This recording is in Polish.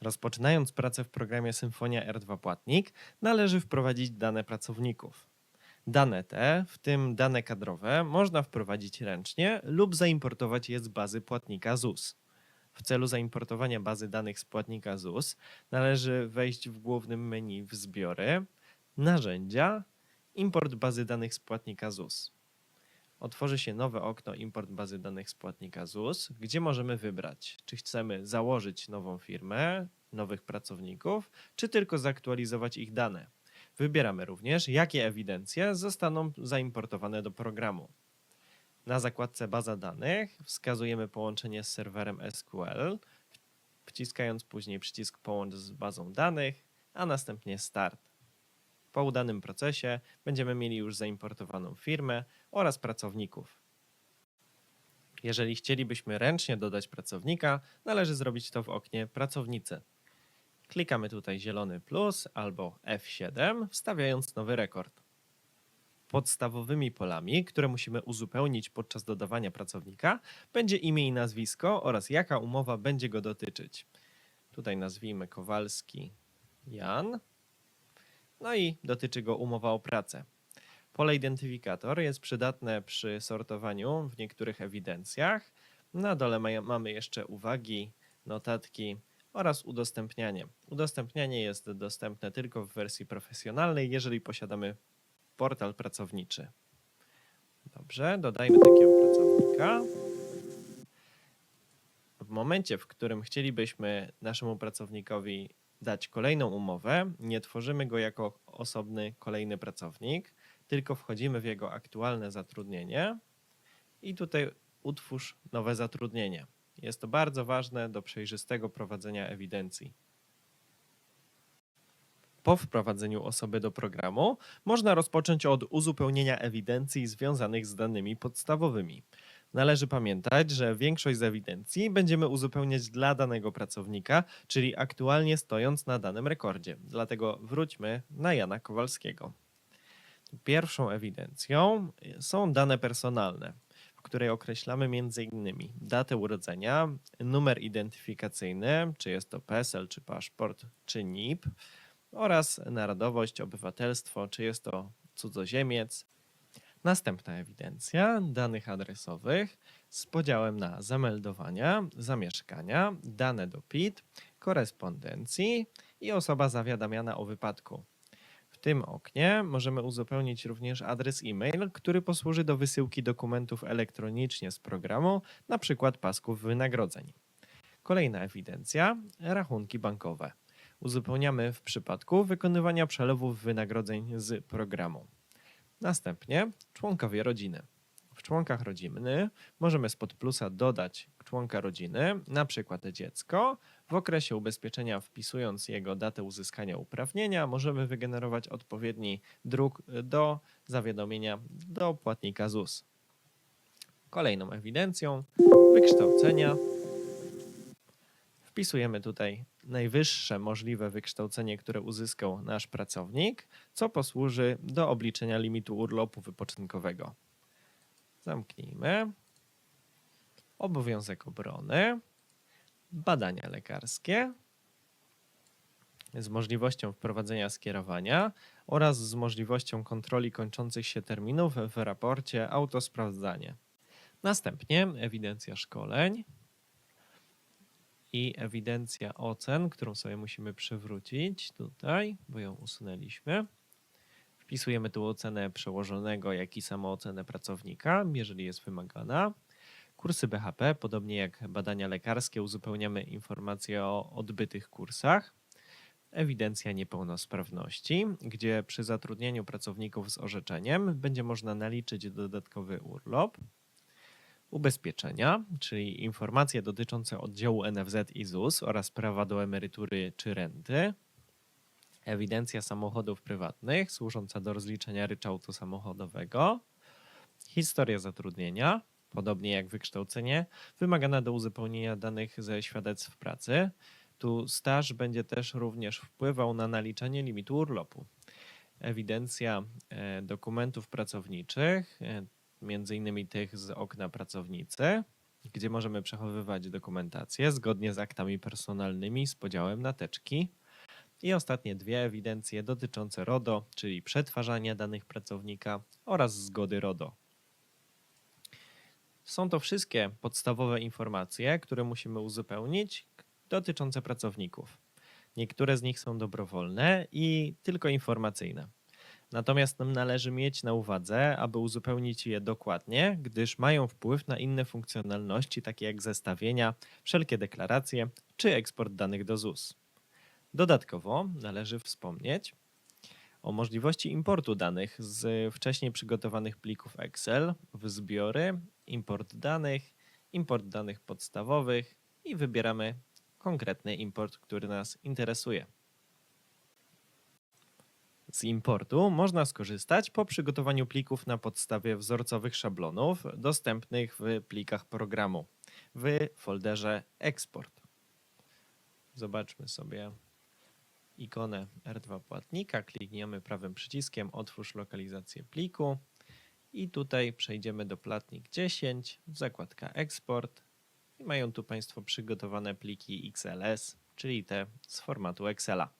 Rozpoczynając pracę w programie Symfonia R2 Płatnik, należy wprowadzić dane pracowników. Dane te, w tym dane kadrowe, można wprowadzić ręcznie lub zaimportować je z bazy płatnika ZUS. W celu zaimportowania bazy danych z płatnika ZUS należy wejść w głównym menu w zbiory, narzędzia, import bazy danych z płatnika ZUS. Otworzy się nowe okno import bazy danych z płatnika ZUS, gdzie możemy wybrać, czy chcemy założyć nową firmę, nowych pracowników, czy tylko zaktualizować ich dane. Wybieramy również, jakie ewidencje zostaną zaimportowane do programu. Na zakładce Baza danych wskazujemy połączenie z serwerem SQL, wciskając później przycisk Połącz z bazą danych, a następnie Start. Po udanym procesie będziemy mieli już zaimportowaną firmę oraz pracowników. Jeżeli chcielibyśmy ręcznie dodać pracownika, należy zrobić to w oknie Pracownicy. Klikamy tutaj zielony plus albo F7, wstawiając nowy rekord. Podstawowymi polami, które musimy uzupełnić podczas dodawania pracownika, będzie imię i nazwisko oraz jaka umowa będzie go dotyczyć. Tutaj nazwijmy Kowalski Jan. No i dotyczy go umowa o pracę. Pole identyfikator jest przydatne przy sortowaniu w niektórych ewidencjach. Na dole ma- mamy jeszcze uwagi, notatki oraz udostępnianie. Udostępnianie jest dostępne tylko w wersji profesjonalnej, jeżeli posiadamy portal pracowniczy. Dobrze, dodajmy takiego pracownika. W momencie, w którym chcielibyśmy naszemu pracownikowi dać kolejną umowę, nie tworzymy go jako osobny kolejny pracownik, tylko wchodzimy w jego aktualne zatrudnienie i tutaj utwórz nowe zatrudnienie. Jest to bardzo ważne do przejrzystego prowadzenia ewidencji. Po wprowadzeniu osoby do programu można rozpocząć od uzupełnienia ewidencji związanych z danymi podstawowymi. Należy pamiętać, że większość z ewidencji będziemy uzupełniać dla danego pracownika, czyli aktualnie stojąc na danym rekordzie. Dlatego wróćmy na Jana Kowalskiego. Pierwszą ewidencją są dane personalne, w której określamy m.in. datę urodzenia, numer identyfikacyjny, czy jest to PESEL, czy paszport, czy NIP, oraz narodowość, obywatelstwo, czy jest to cudzoziemiec. Następna ewidencja danych adresowych z podziałem na zameldowania, zamieszkania, dane do PIT, korespondencji i osoba zawiadamiana o wypadku. W tym oknie możemy uzupełnić również adres e-mail, który posłuży do wysyłki dokumentów elektronicznie z programu, przykład pasków wynagrodzeń. Kolejna ewidencja rachunki bankowe. Uzupełniamy w przypadku wykonywania przelewów wynagrodzeń z programu. Następnie członkowie rodziny. Członkach rodziny możemy spod plusa dodać członka rodziny, na przykład dziecko. W okresie ubezpieczenia wpisując jego datę uzyskania uprawnienia możemy wygenerować odpowiedni druk do zawiadomienia do płatnika ZUS. Kolejną ewidencją wykształcenia wpisujemy tutaj najwyższe możliwe wykształcenie, które uzyskał nasz pracownik, co posłuży do obliczenia limitu urlopu wypoczynkowego. Zamknijmy. Obowiązek obrony, badania lekarskie z możliwością wprowadzenia skierowania oraz z możliwością kontroli kończących się terminów w raporcie autosprawdzanie. Następnie ewidencja szkoleń i ewidencja ocen, którą sobie musimy przywrócić tutaj, bo ją usunęliśmy. Wpisujemy tu ocenę przełożonego, jak i samoocenę pracownika, jeżeli jest wymagana. Kursy BHP, podobnie jak badania lekarskie, uzupełniamy informacje o odbytych kursach. Ewidencja niepełnosprawności, gdzie przy zatrudnieniu pracowników z orzeczeniem będzie można naliczyć dodatkowy urlop ubezpieczenia, czyli informacje dotyczące oddziału NFZ i ZUS oraz prawa do emerytury czy renty, ewidencja samochodów prywatnych służąca do rozliczenia ryczałtu samochodowego, historia zatrudnienia, podobnie jak wykształcenie, wymagana do uzupełnienia danych ze świadectw pracy. Tu staż będzie też również wpływał na naliczanie limitu urlopu. Ewidencja e, dokumentów pracowniczych, e, między innymi tych z okna pracownicy, gdzie możemy przechowywać dokumentację zgodnie z aktami personalnymi z podziałem na teczki. I ostatnie dwie ewidencje dotyczące RODO, czyli przetwarzania danych pracownika oraz zgody RODO. Są to wszystkie podstawowe informacje, które musimy uzupełnić dotyczące pracowników. Niektóre z nich są dobrowolne i tylko informacyjne. Natomiast nam należy mieć na uwadze, aby uzupełnić je dokładnie, gdyż mają wpływ na inne funkcjonalności, takie jak zestawienia, wszelkie deklaracje czy eksport danych do ZUS. Dodatkowo należy wspomnieć o możliwości importu danych z wcześniej przygotowanych plików Excel w zbiory, import danych, import danych podstawowych i wybieramy konkretny import, który nas interesuje. Z importu można skorzystać po przygotowaniu plików na podstawie wzorcowych szablonów dostępnych w plikach programu w folderze Export. Zobaczmy sobie ikonę R2 płatnika, klikniemy prawym przyciskiem Otwórz lokalizację pliku i tutaj przejdziemy do płatnik 10, zakładka Export i mają tu Państwo przygotowane pliki XLS, czyli te z formatu Excela.